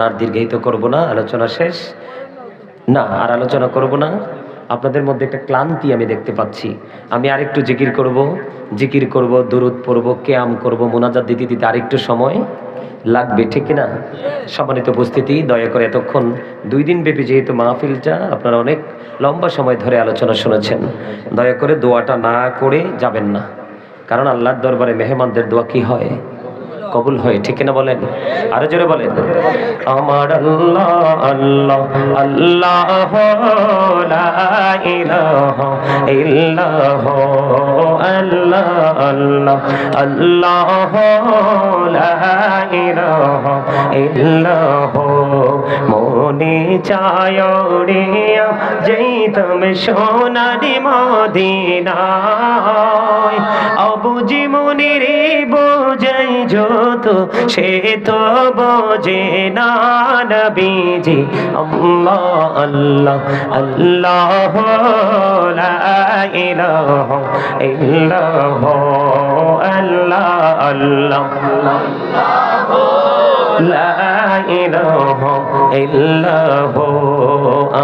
আর দীর্ঘায়িত করব না, আলোচনা শেষ। না, আর আলোচনা করব না। আপনাদের মধ্যে একটা ক্লান্তি আমি দেখতে পাচ্ছি। আমি আরেকটু জিকির করব। জিকির করব, দরুদ পড়ব, কেয়াম করব, মোনাজাত দিতে দিতে আরেকটু সময় লাগবে, ঠিক না সম্মানিত উপস্থিতি, দয়া করে এতক্ষণ দুই দিন ব্যাপী যেহেতু মাহফিলটা, আপনারা অনেক লম্বা সময় ধরে আলোচনা শুনেছেন। দয়া করে দোয়াটা না করে যাবেন না। কারণ আল্লাহর দরবারে মেহমানদের দোয়া কি হয়? কবুল হয়, ঠিক না বলেন? আরও জোরে বলেন। আমার আল্লাহ আল্লাহ আল্লাহ ইল্লাহ, আল্লাহ আল্লাহ আল্লাহ ইলাহা ইল্লাহ। মনে চায় রে যেই তুমি সোনারি মদিনায়। অবুঝি মনে রে বোঝাই যত সে তো বোঝে না নবীজি। আল্লাহ আল্লাহ আল্লাহ, লা ইলাহা আল্লাহ আল্লাহ আল্লাহ, লা ইলাহা ইল্লাহ,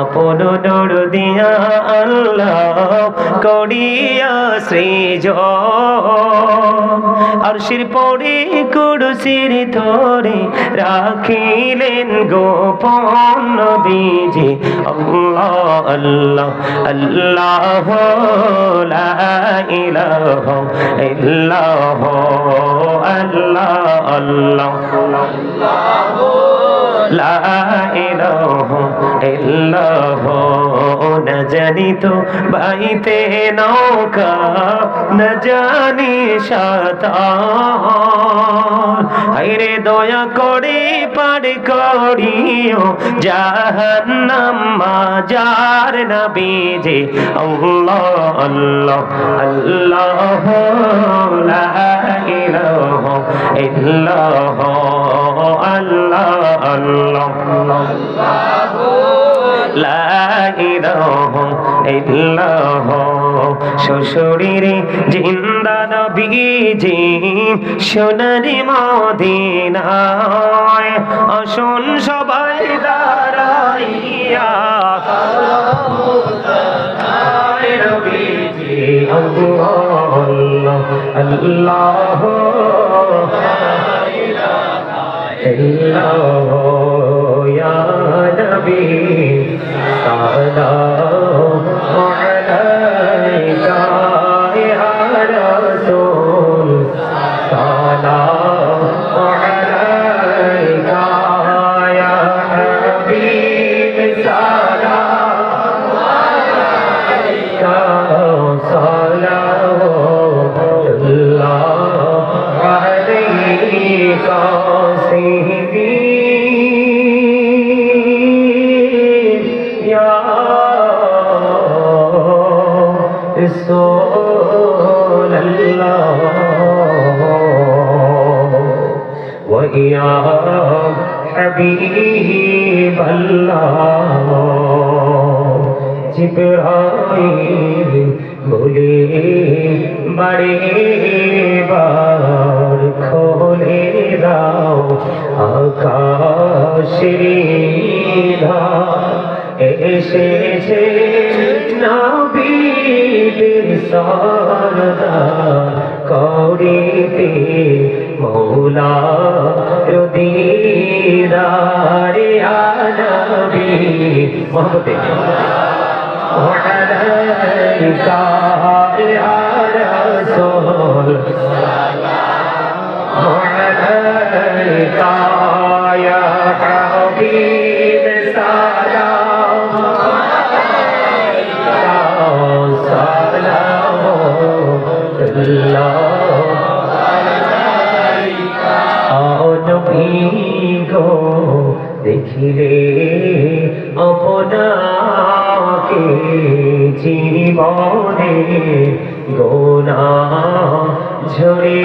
আপন নূর দিয়া আল্লাহ করিয়া সৃজ। আরশির পরে কুরসির ধরে রাখিলেন গোপন নবীজি। আল্লাহ আল্লাহ আল্লাহ লা ইলাহা ইল্লাহ, আল্লাহ আল্লাহ। ইল্লাহ না জানি তো বাইতে নৌকা, না জানি হাইরে দয়া করে পার করিও, জাহান্নাম মাজার নবীজি আল্লাহ আল্লাহ আল্লাহ আল্লাহ, লা ইলাহা ইল্লাহ শ্বশুরিরে জিন্দা নবীজি সোনারি মদিনায় আসুন সবাই দাঁড়াইয়া। আল্লাহ আল্লাহ নবী حبيب الله জিব্রাইল বলে বাড়ি বার খোলে দাও আকাশের এসেছে নবীদের সরদার করিতে মৌলা দিদারে আনবি মহব্বতে। ওয়ালাইকা ইয়া রাসূল ওয়ালাইকা গো দেখিলে আপনাকে জীবনে গোনা ঝরে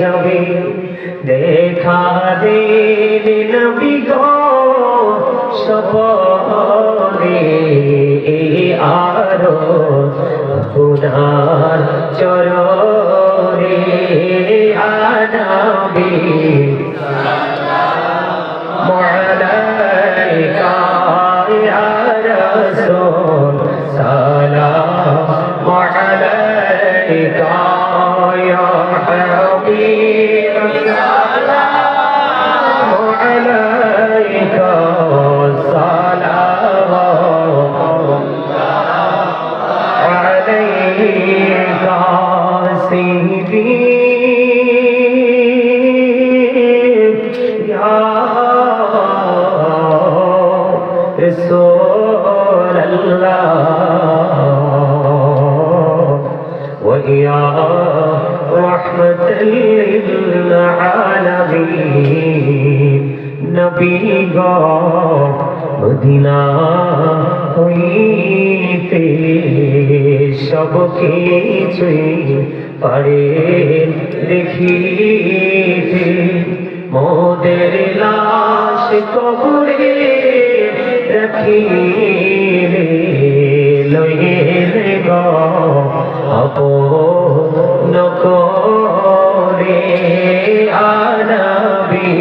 যাবে। দেখা দিন বিগো সপনে আরও পুনার চরণে আনাবি। ويا رحمة للعالمين نبي মদিনা হইতে সব কিছুই পারে দেখিতে মোদের লাশ কবরে রাখিলে লইলে গ আপন করে আনাবি।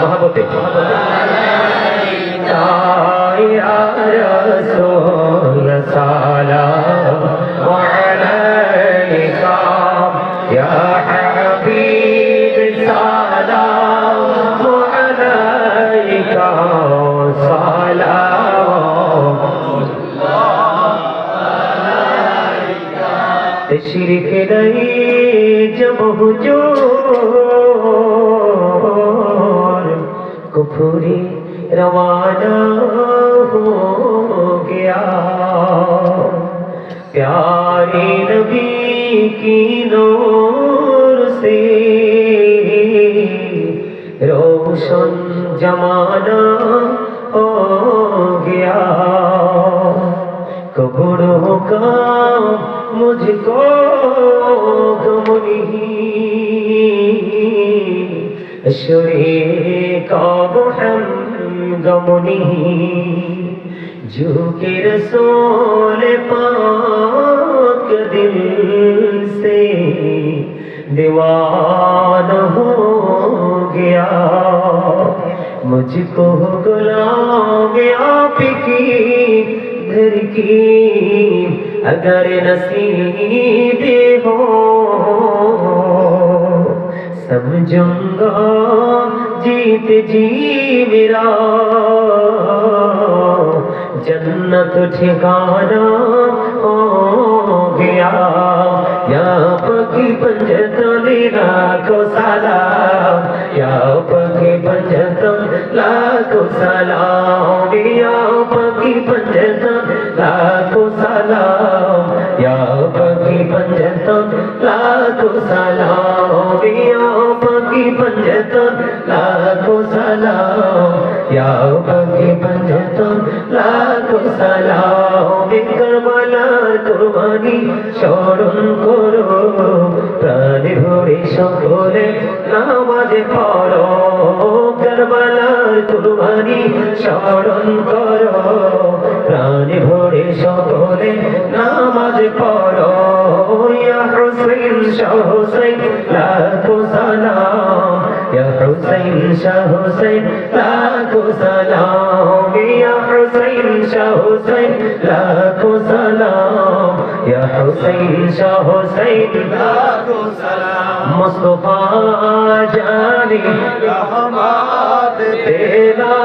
মহাবতে তাই সালাম আলাইকা की नूर से रोशन जमाना हो गया कब्रों का मुझको गम नहीं अशरे का हम गम नहीं जो के रसूल पाक दिल से दीवान हो गया। मुझको गुलाम आप की घर की? अगर नसीब हो, समझूँगा जीत जी मेरा। जन्नत ठिकाना हो गया। पखी पंज तोली लाखो सलाम या पखी पंज तोली लाखो सलाम या पखी पंज तोली लाखो सलाम या पखी पंज तोली लाखो सलाम या पखी पंज तोली लाखो सलाम या पखी पंज तोली लाखो सलाम करबला कुर्बानी शरण को সকলে নামাজে পড়ো। করবালার কুরবানি স্মরণ করো। প্রাণে ভরে সকলে নামাজে পড়ো। ইয়া হুসাইন, শাহ হুসাইন, লাখো সালাম। ইয়া হুসাইন, শাহ হুসাইন, লাখো সালাম। ইয়া হুসাইন, শাহ হুসাইন হোসেন শাহ হোসেন মুস্তফা জানি রহমত তেরা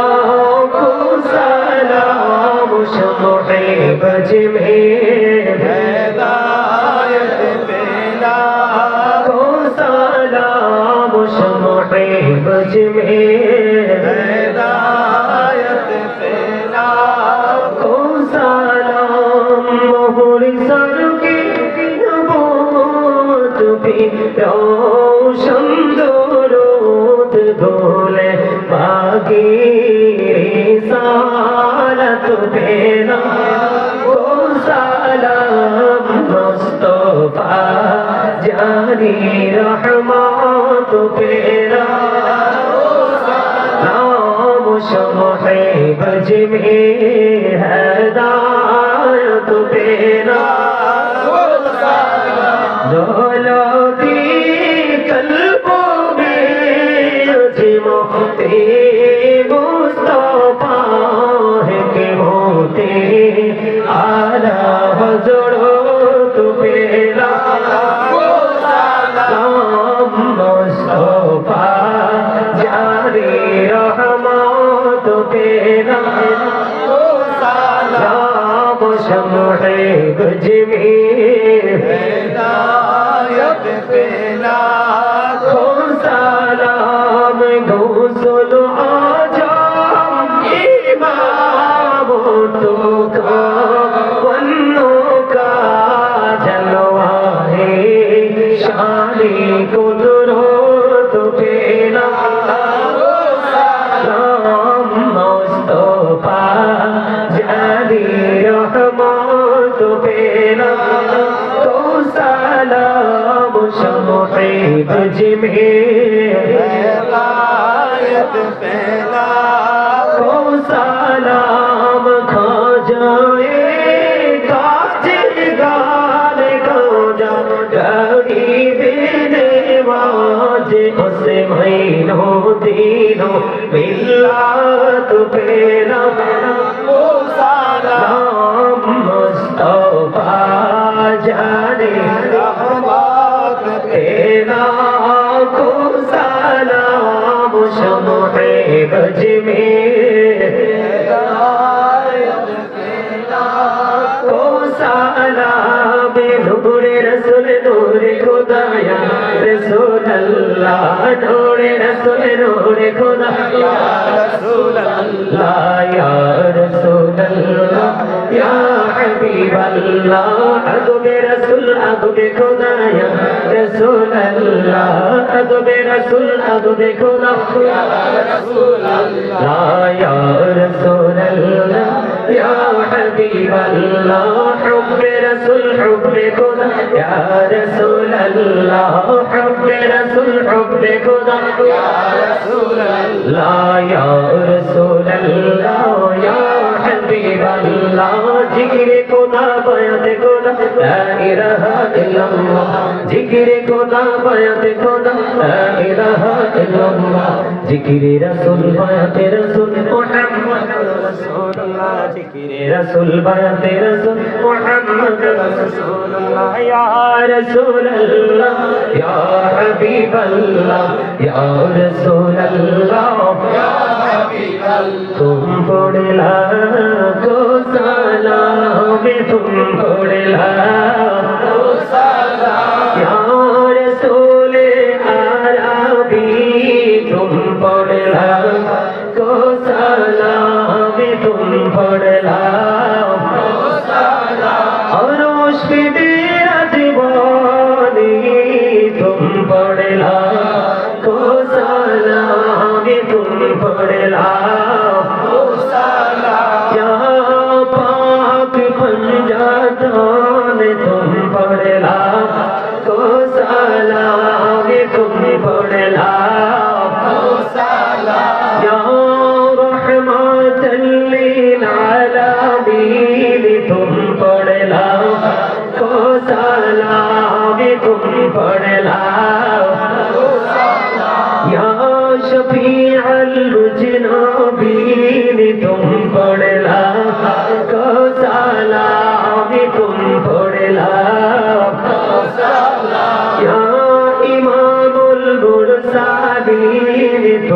কো সালাম বজে মে সারি রহমত পেরা নাম সমহে বজ মে হদায়ত পেরা দৌলতি কলবো মে আজি মোহতে बजमे को सलाम खा کو سلام شمع بج میں کو سلام نور رسول نور خدا یا رسول اللہ نور رسول نور خدا یا رسول اللہ یا رسول اللہ یا حبیب اللہ عبد رسول عبد خدا یا رسول اللہ আদব রসুল আদব গোলাম। ইয়া রসুল আল্লাহ ইয়া হাবিব আল্লাহ হুব রসুল হুব لا إله إلا الله ذكر خدا بیات خدا لا إله إلا الله ذكر رسول بیات رسول محمد رسول الله ذكر رسول بیات رسول محمد رسول الله يا رسول الله يا حبيب الله يا رسول الله يا حبيب الله تم پڑھ لا کو سلام تم को मुरसलीन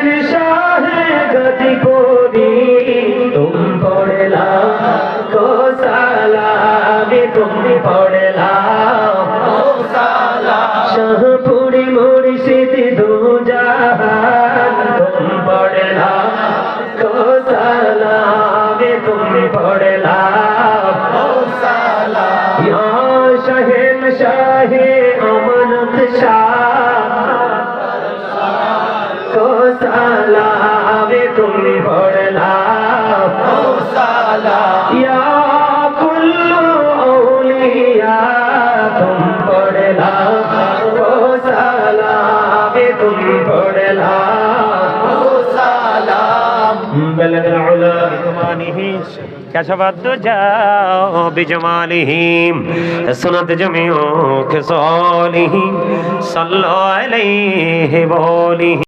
शाह गदिपुरी तुम সালামে তুমি ভরলাম সালাম ইয়া কুল্লু আউলিয়া তুম পড়লাম